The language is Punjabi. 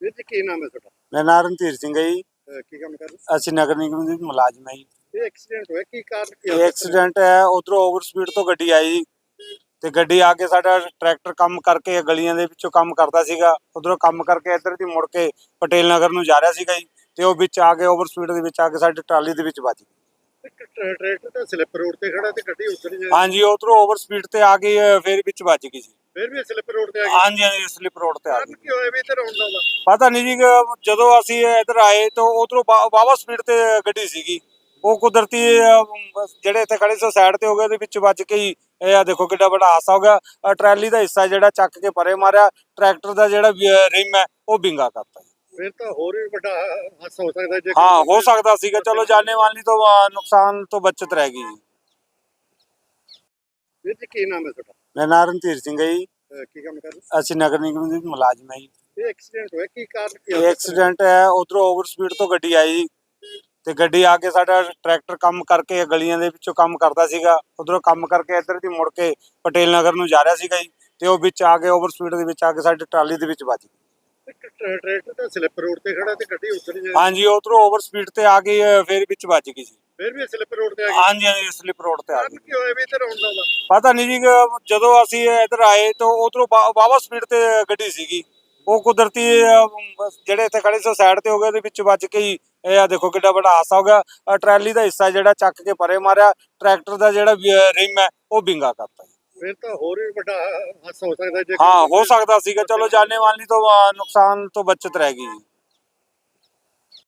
ਵੀਰ ਜੀ ਕੀ ਨਾਮ ਹੈ ਤੁਹਾਡਾ? ਮੇਰਾ ਨਾਮ ਰਣਧੀਰ ਸਿੰਘ ਹੈ ਜੀ। ਅਹ ਕੀ ਕੰਮ ਕਰਦੇ ਅਸੀਂ ਨਗਰ ਨਿਗਮ ਦੇ ਮੁਲਾਜ਼ਮ ਹਾਂ ਜੀ। ਇਹ ਐਕਸੀਡੈਂਟ ਹੋਇਆ ਕੀ ਕਾਰਨ ਕੀ ਇਹ ਐਕਸੀਡੈਂਟ ਹੈ ਉਧਰੋਂ ਓਵਰ ਸਪੀਡ ਤੋਂ ਗੱਡੀ ਆਈ ਜੀ। ਤੇ ਗੱਡੀ ਆ ਕੇ ਸਾਡਾ ਟਰੈਕਟਰ ਕੰਮ ਕਰਕੇ ਗਲੀਆਂ ਦੇ ਵਿੱਚੋਂ ਕੰਮ ਕਰਦਾ ਸੀਗਾ। ਉਧਰੋਂ ਕੰਮ ਕਰਕੇ ਇੱਧਰ ਦੀ ਮੁੜ ਕੇ ਪਟੇਲ ਨਗਰ ਨੂੰ ਜਾ ਰਿਹਾ ਸੀਗਾ ਜੀ। ਤੇ ਉਹ ਵਿੱਚ ਆ ਕੇ ਓਵਰ ਸਪੀਡ ਦੇ ਵਿੱਚ ਆ ਕੇ ਸਾਡੀ ਟਰਾਲੀ ਦੇ ਵਿੱਚ ਵੱਜ ਗਈ। ਇੱਕ ਟਰੈ- ਟਰੈਕਟਰ ਤਾਂ ਸਲਿੱਪ ਰੋਡ ਤੇ ਖੜਾ ਤੇ ਗੱਡੀ ਉੱਤਰ ਨਹੀਂ ਹਾਂਜੀ ਉਧਰੋਂ ਓਵਰ ਸਪੀਡ ਤੇ ਆ ਗਈ ਅ, ਫਿਰ ਵਿੱਚ ਵੱਜ ਗਈ ਸੀ। ਫਿਰ ਵੀ ਸਲਿੱਪ ਰੋਡ ਤੇ ਆ ਗਈ ਹਾਂਜੀ ਹਾਂਜੀ ਸਲਿਪ ਰੋਡ ਤੇ ਆ ਗਈ ਕੀ ਹੋਇਆ ਵੀ ਇੱਧਰ ਆਉਣ ਦਾ ਪਤਾ ਨਹੀਂ ਜੀ ਜਦੋਂ ਅਸੀਂ ਇੱਧਰ ਆਏ ਤਾਂ ਉਧਰੋਂ ਵਾਵਾ ਸਪੀਡ ਤੇ ਗੱਡੀ ਸੀਗੀ। ਉਹ ਕੁਦਰਤੀ ਜਿਹੜੇ ਇੱਥੇ ਖੜੇ ਸੀ ਸਾਈਡ ਤੇ ਹੋ ਗਏ ਉਹਦੇ ਵਿੱਚ ਵੱਜ ਕੇ ਹੀ ਇਹ ਆ ਦੇਖੋ ਕਿੱਡਾ ਵੱਡਾ ਹਾਸਾ ਹੋ ਗਿਆ। ਟਰਾਲੀ ਦਾ ਹਿੱਸਾ ਜਿਹੜਾ ਚੱਕ ਕੇ ਪਰੇ ਮਾਰਿਆ ਟਰੈਕਟਰ ਦਾ ਜਿਹੜਾ ਰਿਮ ਹੈ ਉਹ ਬਿੰਗਾ ਕਰਤਾ। ਫਿਰ ਤਾਂ ਹੋਰ ਵੀ ਵੱਡਾ ਹਾਦਸਾ ਹੋ ਸਕਦਾ ਜੇ ਹਾਂ ਹੋ ਸਕਦਾ ਸੀਗਾ। ਚਲੋ ਜਾਣੇ ਵਾਲੀ ਤੋਂ ਨੁਕਸਾਨ ਤੋਂ ਬਚਤ ਰਹਿ ਗਈ ਵੀਰ ਜੀ ਕੀ ਨਾਮ ਹੈ ਤੁਹਾਡਾ? ਮੇਰਾ ਨਾਮ ਰਣਧੀਰ ਸਿੰਘ ਹੈ ਜੀ। ਅਹ ਕੀ ਕੰਮ ਕਰਦੇ? ਅਸੀਂ ਨਗਰ ਨਿਗਮ ਦੇ ਮੁਲਾਜ਼ਮ ਹਾਂ ਜੀ। ਇਹ ਐਕਸੀਡੈਂਟ ਹੋਇਆ ਕੀ ਕਾਰਨ ਕੀ ਇਹ ਐਕਸੀਡੈਂਟ ਹੈ ਉਧਰੋਂ ਓਵਰ ਸਪੀਡ ਤੋਂ ਗੱਡੀ ਆਈ ਜੀ। ਤੇ ਗੱਡੀ ਆ ਕੇ ਸਾਡਾ ਟਰੈਕਟਰ ਕੰਮ ਕਰਕੇ ਗਲੀਆਂ ਦੇ ਵਿੱਚੋਂ ਕੰਮ ਕਰਦਾ ਸੀਗਾ। ਉਧਰੋਂ ਕੰਮ ਕਰਕੇ ਇੱਧਰ ਦੀ ਮੁੜ ਕੇ ਪਟੇਲ ਨਗਰ ਨੂੰ ਜਾ ਰਿਹਾ ਸੀਗਾ ਜੀ। ਤੇ ਉਹ ਵਿੱਚ ਆ ਕੇ ਓਵਰ ਸਪੀਡ ਦੇ ਵਿੱਚ ਆ ਕੇ ਸਾਡੀ ਟਰਾਲੀ ਦੇ ਵਿੱਚ ਵੱਜ ਗਈ। ਇੱਕ ਟਰੈਕਟਰ ਤਾਂ ਸਲਿੱਪ ਰੋਡ ਤੇ ਖੜਾ ਤੇ ਗੱਡੀ ਉੱਤਰ ਨਹੀਂ ਹਾਂਜੀ ਉਧਰੋਂ ਓਵਰ ਸਪੀਡ ਤੇ ਆ ਗਈ ਅ, ਫਿਰ ਵਿੱਚ ਵੱਜ ਗਈ ਸੀ। ਫਿਰ ਵੀ ਸਲਿੱਪ ਰੋਡ ਤੇ ਆ ਗਈ? ਹਾਂਜੀ ਹਾਂਜੀ ਸਲਿਪ ਰੋਡ ਤੇ ਆ ਗਈ। ਕੀ ਹੋਇਆ ਵੀ ਇੱਧਰ ਆਉਣ ਦਾ ਪਤਾ ਨਹੀਂ ਜੀ ਜਦੋਂ ਅਸੀਂ ਇੱਧਰ ਆਏ ਤਾਂ ਉਧਰੋਂ ਵਾਵਾ ਸਪੀਡ ਤੇ ਗੱਡੀ ਸੀਗੀ। ਉਹ ਕੁਦਰਤੀ ਜਿਹੜੇ ਇੱਥੇ ਖੜੇ ਸੀ ਸਾਈਡ ਤੇ ਹੋ ਗਏ ਉਹਦੇ ਵਿੱਚ ਵੱਜ ਕੇ ਹੀ ਇਹ ਆ ਦੇਖੋ ਕਿੱਡਾ ਵੱਡਾ ਹਾਸਾ ਹੋ ਗਿਆ। ਟਰਾਲੀ ਦਾ ਹਿੱਸਾ ਜਿਹੜਾ ਚੱਕ ਕੇ ਪਰੇ ਮਾਰਿਆ ਟਰੈਕਟਰ ਦਾ ਜਿਹੜਾ ਰਿਮ ਹੈ ਉਹ ਬਿੰਗਾ ਕਰਤਾ। ਫਿਰ ਤਾਂ ਹੋਰ ਵੀ ਵੱਡਾ ਹਾਦਸਾ ਹੋ ਸਕਦਾ ਜੇ ਹਾਂ ਹੋ ਸਕਦਾ ਸੀਗਾ। ਚਲੋ ਜਾਣੇ ਵਾਲੀ ਤੋਂ ਨੁਕਸਾਨ ਤੋਂ ਬਚਤ ਰਹਿ ਗਈ ਜੀ।